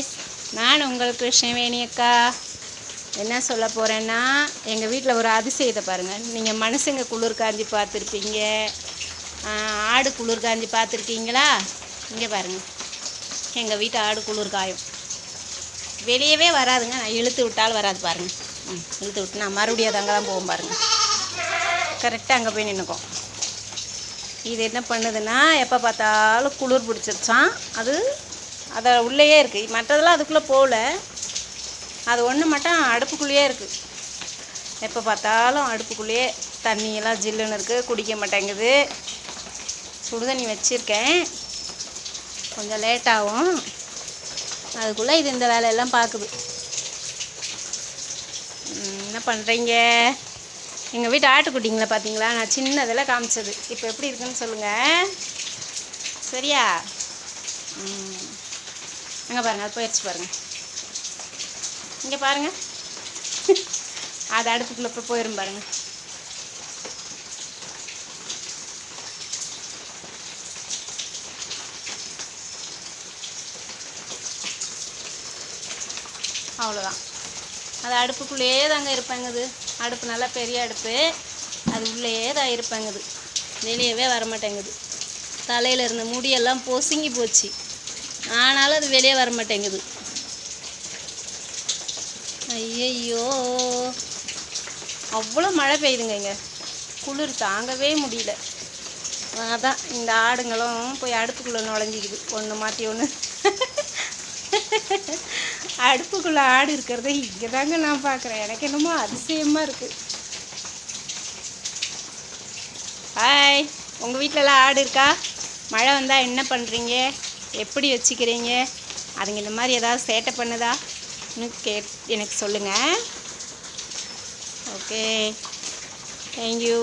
Guys நான் உங்கள் கிருஷ்ணவேணி அக்கா. என்ன சொல்ல போகிறேன்னா எங்கள் வீட்டில் ஒரு அதிசயத்தை பாருங்கள் நீங்கள் மனுஷங்க குளிர் காஞ்சி பார்த்துருப்பீங்க. ஆடு குளிர் காஞ்சி பார்த்துருக்கீங்களா? இங்கே பாருங்கள் எங்கள் வீட்டு ஆடு குளிர் காயும். வெளியவே வராதுங்க. நான் இழுத்து விட்டாலும் வராது பாருங்கள் ம் இழுத்து விட்டு நான் மறுபடியும் அது அங்கே தான் போகும் பாருங்கள் கரெக்டாக அங்கே போய் நின்றுக்கும் இது என்ன பண்ணுதுன்னா எப்போ பார்த்தாலும் குளிர் பிடிச்சிருச்சான் அது அதை உள்ளேயே இருக்குது மற்றதெல்லாம் அதுக்குள்ளே போகல. அது ஒன்று மட்டும் அடுப்புக்குள்ளேயே இருக்குது எப்போ பார்த்தாலும் அடுப்புக்குள்ளேயே தண்ணியெல்லாம் ஜில்லுன்னு இருக்குது குடிக்க மாட்டேங்குது. சுடுதண்ணி வச்சுருக்கேன். கொஞ்சம் லேட்டாகும் அதுக்குள்ளே இது இந்த வேலையெல்லாம் பார்க்குது. என்ன பண்ணுறீங்க எங்கள் வீட்டு ஆட்டுக்குட்டிங்களா பார்த்தீங்களா? நான் சின்னதில் காமிச்சது. இப்போ எப்படி இருக்குன்னு சொல்லுங்கள் சரியா? அங்கே பாருங்கள் அது போயிடுச்சு பாருங்கள் இங்கே பாருங்கள் அது அடுப்புக்குள்ளே போய் போயிரும் பாருங்கள் அவ்வளோதான் அது அடுப்புக்குள்ளேயே தாங்க இருப்பாங்குது. அடுப்பு நல்லா பெரிய அடுப்பு. அது உள்ளேயே தான் இருப்பாங்குது. வெளியவே வர மாட்டேங்குது தலையில் இருந்த முடியெல்லாம் பொசுங்கி போச்சு. ஆனாலும் அது வெளியே வர மாட்டேங்குது. ஐயையோ. அவ்வளோ மழை பெய்யுதுங்க இங்கே. குளிர் தாங்கவே முடியல. அதான் இந்த ஆடுங்களும் போய் அடுப்புக்குள்ளே நுழைஞ்சிக்குது. ஒன்று மாற்றி ஒன்று அடுப்புக்குள்ளே ஆடு இருக்கிறத இங்கே தாங்க நான் பார்க்குறேன் எனக்கு என்னமோ அதிசயமாக இருக்குது ஹாய் உங்கள் வீட்டிலலாம் ஆடு இருக்கா? மழை வந்தால் என்ன பண்ணுறீங்க எப்படி வச்சுக்கிறீங்க? அதுங்க இந்த மாதிரி ஏதாவது சேட்டை பண்ணுதா? கே எனக்கு சொல்லுங்கள் ஓகே. தேங்க்யூ